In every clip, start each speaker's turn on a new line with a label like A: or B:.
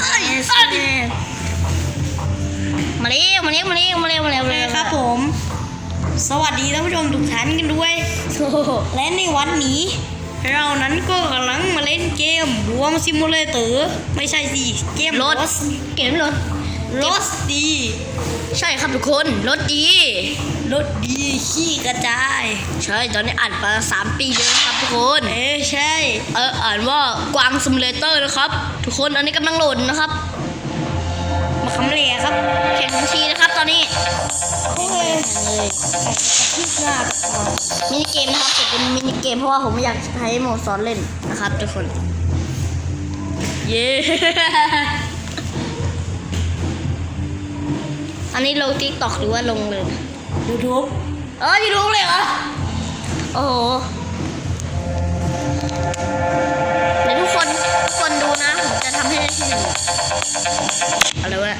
A: เอ้ยเอ้ยมาเร็วมาเร็วมาเร็วมาเร็วมาเร็ว
B: มเลยครับผม สวัสดีท่านผู้ชมทุกท่านกันด้วย และในวันนี้ เรานั้นก็กำลังมาเล่นเกมรวมซิมูเลเตอร์ไม่ใช่สิ เกม
A: รถ เกมรถ
B: รถดี
A: ใช่ครับทุกคน รถดี
B: รถดีขี้กระจาย
A: ใช่ ตอนนี้อ่านมาสามปีแล้วครับทุกคน
B: เอ้ใช่
A: เอออ่านว่ากวางซิมูเลเตอร์นะครับ ทุกคนอันนี้กำลังโหลดนะครับ
B: มาคำเลียครับ
A: แข่งบัญชีนะครับตอนนี้
B: โอเคเยทิตย์หน้า
A: มินิเกมนะครับจะเป็นมินิเกมเพราะว่าผมอยากใช้โหมดสอนเล่นนะครับทุกคน เย้ อันนี้ลงติ๊กตอกหรือว่าลงเลย
B: ยูทูบ
A: เออยูทูบเลยเหรอ โอ้โหเดี๋ยวทุกคนทุกคนดูนะ ผมจะทำให้ได้ที่หนึ่งอะไรวะ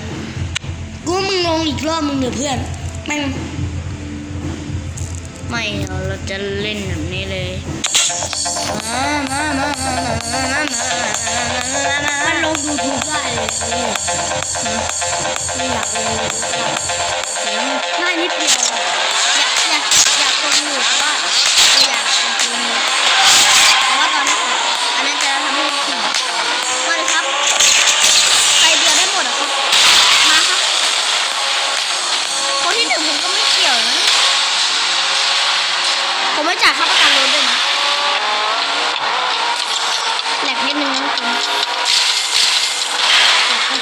B: กูมึงลงอีกรอบมึงเดี๋ยวเพื่อนไม่
A: ไม่เราจะเล่นแบบนี้เลย มามามามามามา มั
B: นลงดูดู
A: ได้เลยไม่อยากลง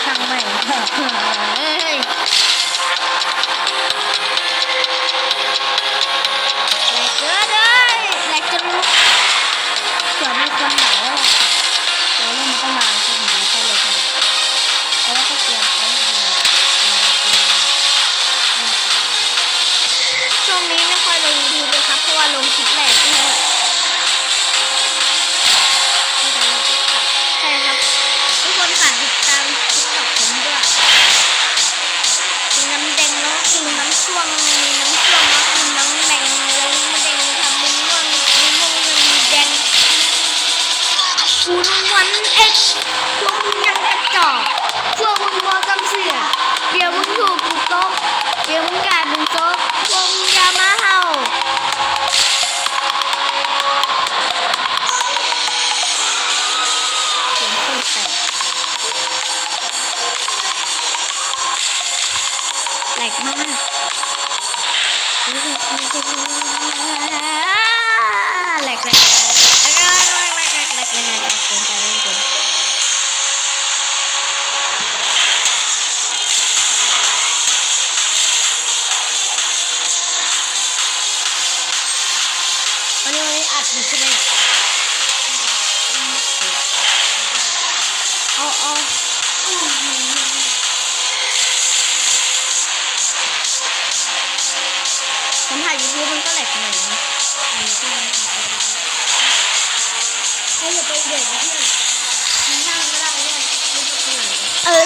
B: ช่าง
A: ใหม่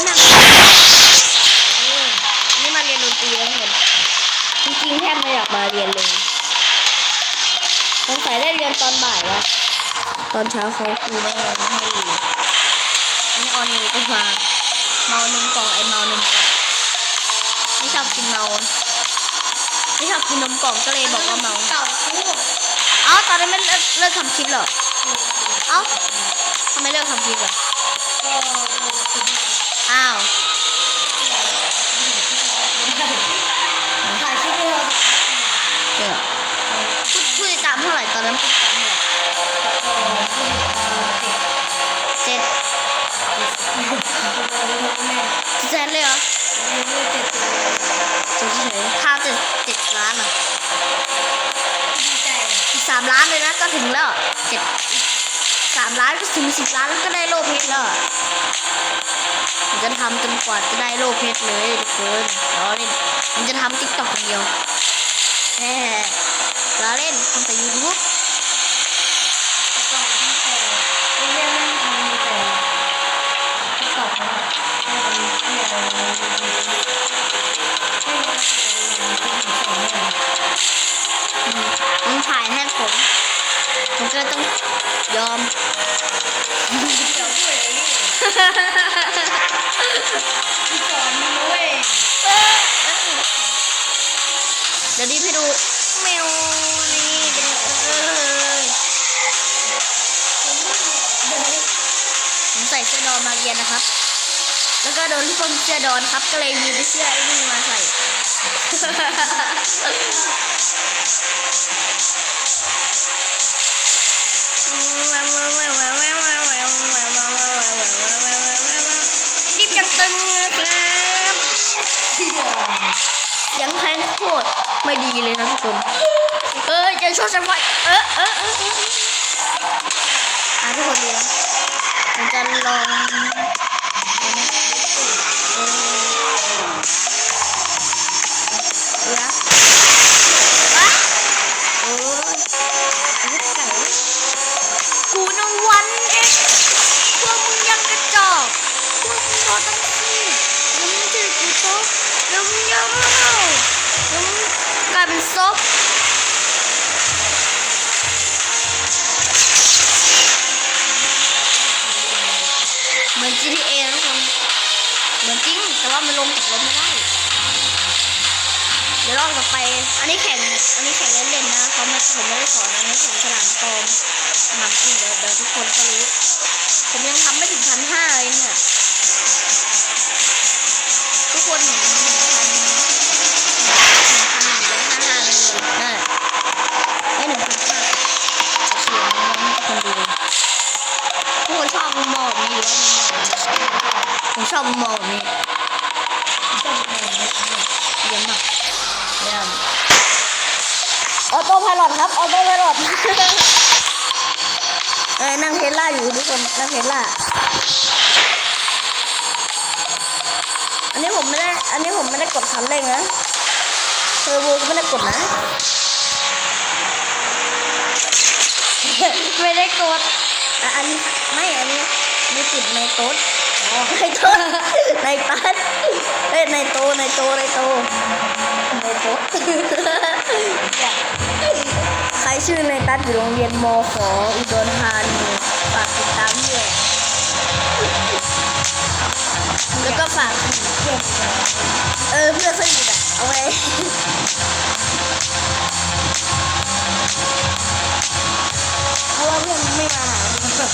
A: เออนั่งเออนี่มา
B: เรี
A: ยนดนตรีแล้วเห็นจริงๆแทบไม่อยากมาเรียนเลยสงสัยได้เรียนตอนบ่ายวะตอนเช้าเขาครูไม่ให้ให้เรียนอันนี้ออนนิวก็มาเมานมกล่องไอเมานมกล่องไม่ชอบกินเมาไม่ชอบกินนมกล่องก็เลยบอกว่าเมา
B: เก่าคู่
A: เอ้าตอนนั้นไม่เลิกเลิกทำคลิปเหรอเอ้าทำไมเลิกทำคลิปอะ
B: ก็คื อ้า
A: ว
B: ถ่ายคลิปให้เรา
A: เดี๋ยวพูดพูดตามเท่าไหร่ตอนนั้นพูดตามเท่าไหร่เจ็ดเจ็ดเลยเหรอเจ็ดเฉยๆข้าวเจ็ดเจ็ดล้านเหรออีกสามล้านเลยนะก็ถึงแล้วเจ็ดสามล้านก็ถึงสิบล้านแล้วก็ได้โลเพชรแล้ว ผมจะทำจนกว่าจะได้โลเพชรเลยทุกคนล้อเล่นผมจะทำติ๊กต็อกคนเดียวแหมล้อเล่นทำแต่ยูทูบผมถ่ายให้ผมผมก็ต้องยอม
B: เดี๋ยวดอะไรนี่ สอนมึงเว้ย
A: เดูแมวนี่เป็นเอยผมใส่เสื้อดอนมาเรียนนะครับ แล้วก็โดนทุกคนเสื้อดอนครับ ก็เลยมีเสื้อไอ้นี่มาใส่รีบยังตึงครับเสียงแทงโคตร ไม่ดีเลยนะทุกคน เอ้ยจะชดจะไฟไว้เออเออเออทุกคนดูนะผมจะลอง รถไม่ได้ เดี๋ยวรอบต่อไป อันนี้แข่ง อันนี้แข่งเล่นๆนะเขาไม่ผมไม่ได้สอนอันนี้ผมฉลามปลอมฉลามจริงเดี๋ยวเดี๋ยวทุกคนก็รู้ ผมยังทำไม่ถึงพันห้าเลยเนี่ย ทุกคนหนึ่งพันหนึ่งพันหนึ่งร้อยห้าห้าเลยนั่นไม่หนึ่งพันห้าเขียนน้องๆคนดูทุกคนชอบมุมมองแบบนี้ว่ามุมองแบบนี้ผมชอบมุมมองแบบนี้
B: ชอบมึงเว้ย
A: เยี่ยมมาก
B: เยี่ยม
A: ออโต้พายロครับ ออโต้พายロเอ้ยนั่งเท สลาอยู่ทุกคนนั่งเทสลาอันนี้ผมไม่ได้ อันนี้ผมไม่ได้กดคันเร่งนะเทอร์โบก็ไม่ได้กดนะ ไม่ได้กดอะอันนี้ไม่ อันนี้ไม่ติดในโต๊ดในโต๊ดในตัดเอ้ยในโตในโตในโตในโต๊ใครชื่อในตัดอยู่โรงเรียนมขออุดรธานี ฝากติดตามด้วยแล้วก็ฝาก
B: เพื่อนเลย
A: เออเพื่อนสนิทอะเอาไว้
B: เพราะว่าเพื่อนไม่มาหามึงแบบ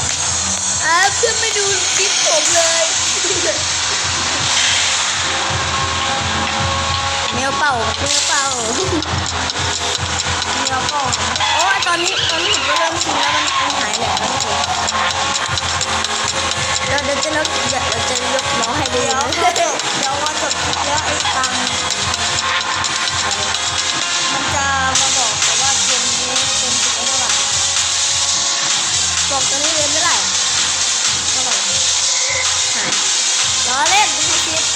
A: อ่าเพื่อนไม่ดูคลิปผมเลย เมลเป่าเมลเป่า
B: มีเราก็
A: โอ้ยตอนนี้ตอนนี้ผมก็เริ่มชินแล้วมันมันหายแหละแล้วทุกคนเดี๋ยวเดี๋ยวจะนกเดี๋ยวเดี๋ยวจะยกล้อให้ดู
B: เดี๋ยวเดี๋ยวว่าจบคลิปแล้วไอ้ตังมันจะมาบอกแต่ว่าเกมนี้เป็นสิบเท่าไหร่
A: บอกตอนนี้เรียนไม่ได้
B: เท่าไหร่
A: หายล้อเล่นไม่ใช่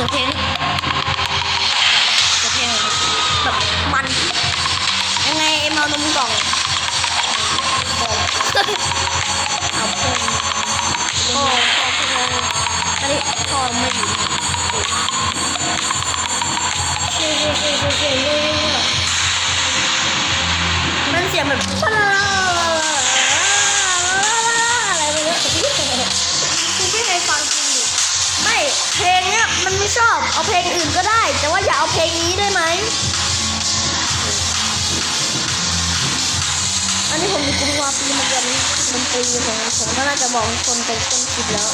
A: สียงเพลงเสียงเพลงแบบมัน ยังไงเอ็มเอานมกล่อง
B: บอก
A: เอาเพลง
B: พ่อพ่อพ่อ
A: อันนี้พอไม่อยู่
B: เชี่ยเชี่ยเชี่ยเชี่ยเชี่ยเชี่ย
A: มันเสียงแบบอะไชอบเอาเพลงอื่นก็ได้ แต่ว่าอย่าเอาเพลงนี้ได้ไหมอันนี้ผมอยู่กรุงวาปีมาเรียนดนตรีผมผมก็น่าจะบอกคนเป็นต้นคิดแล้ว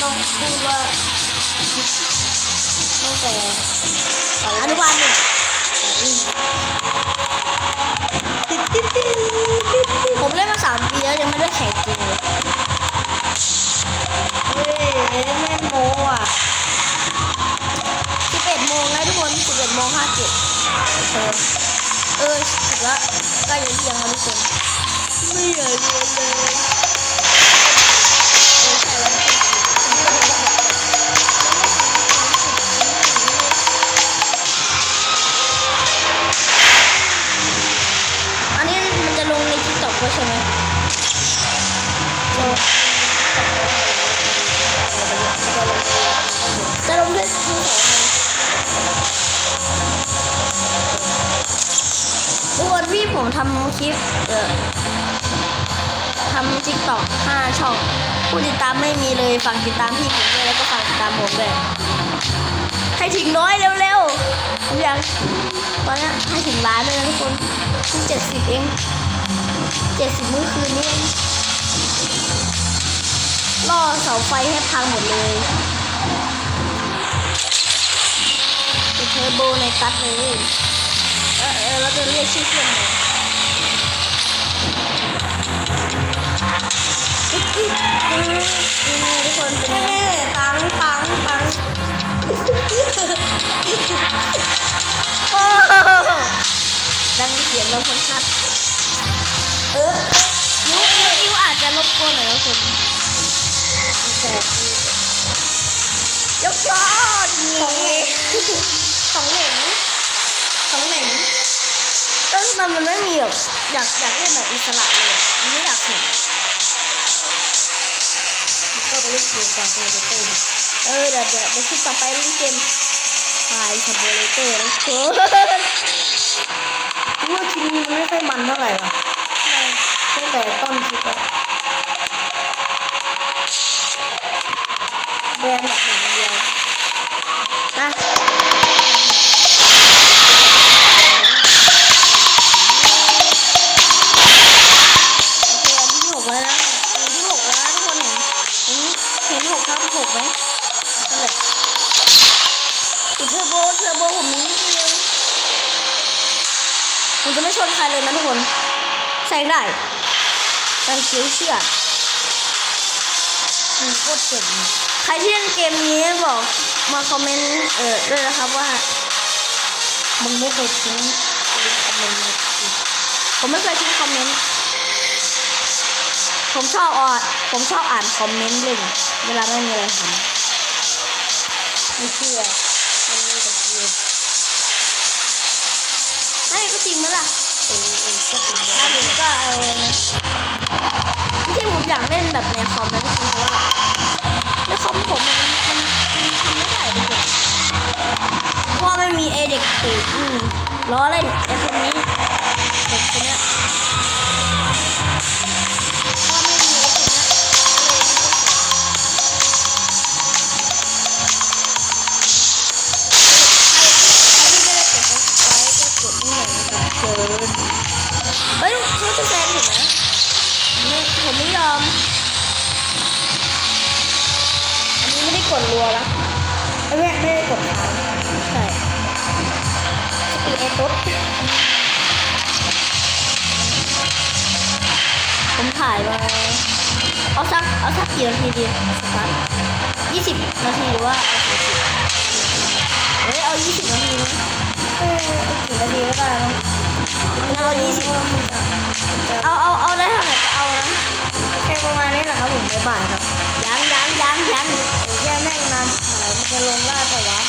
B: ต้องพูดว่าตั้งแต่
A: อนุบาลหนึ่งผมเล่นมาสามปีแล้วยังไม่ได้แข่งจริงเลย
B: เฮ้ยแม่นโมอะ
A: สิบเอ็ดโมงนะทุกคนสิบเอ็ดโมงห้าเจ็ดเออเออถึงละใกล้จะเที่ยงแล้วทุกคน พี่ผมทำคลิปเออทำติ๊กตอกห้าช่อง ผู้ติดตามไม่มีเลยฝากติดตามพี่ผมด้วยแล้วก็ฝากติดตามผมด้วยให้ถึงน้อยเร็วๆอย่ากตอนนี้ให้ถึงล้านเลยนะทุกคนเพิ่งเจ็ดสิบเองเจ็ดสิบเมื่อคืนนี้เองล่อเสาไฟให้พังหมดเลยเป็นเทอร์โบในตัดเลย เออเออเราจะเรียกชื่อเพื่อนไหนอุ๊ยทุกคนเป็นไง
B: ตังตังตัง
A: โอ้ดังเสียงเราคนชัด
B: เออ
A: ยูยูยูอาจจะรบกวนหน่อยนะคุณ
B: ยกยอดนี่สองเหน่ง สองเหน่ง
A: เออมันมันไม่มีแบบอยากอยากเล่นแบบอิสระเลยอะมันไม่อยากเห็น
B: ก็ไปเล่นเกมก่อนตัวจะเต้น
A: เออเดี๋ยวเดี๋ยวเดี๋ยวคลิปต่อไปเล่นเกมไฟชับโบเลเตอร์นะคุณ
B: เมื่อทีนี้มันไม่ค่อยมันเท่าไหร่ว่ะตั้งแต่ต้นคลิปอะแบรนด์แบบหนึ่
A: ผมจะไม่ชนใครเลยนะทุกคนแซงได้การเชี่ยวเชือด
B: มันโคตรเจ๋ง
A: ใครที่เล่นเกมนี้บอกมาคอมเมนต์เออด้วยนะครับว่า
B: มึงไม่เคยทิ้งคอมเมนต์
A: ผมไม่เคยทิ้งคอมเมนต์ผมชอบอ่านผมชอบอ่านคอมเมนต์เล่นเวลาไม่มีอะไรท
B: ไม่เชื่อมันมีแต่เกม
A: จริงไหมล่ะ
B: เออเออก็จริง
A: ถ้าผมก็เออที่ผมอยากเล่นแบบในคอมนะทุกคนเพราะว่าในคอมผมมันมันมันทำไม่ได้เพราะว่าไม่มีเอเด็กติดอืมล้อเล่นเอค ถ่ายมาเอาสักเอาสักกี่นาทีดีสักพักยี่สิบนาทีหรือว่าเอาสี่สิบเฮ้ยเอายี่สิบนาทีนะ
B: เออกี่นาทีก็ได้นะ
A: งั้นเอายี่สิบ
B: จะ
A: เอาเอาเอาได้เท่าไหร่ก็เอานะ
B: แค่ประมาณนี้แหละครับผมบ๊ายบายครับ
A: ยังยังยังยัง
B: เดี๋ยวแค่แม่งนานหายมันจะลงได้ปะวะ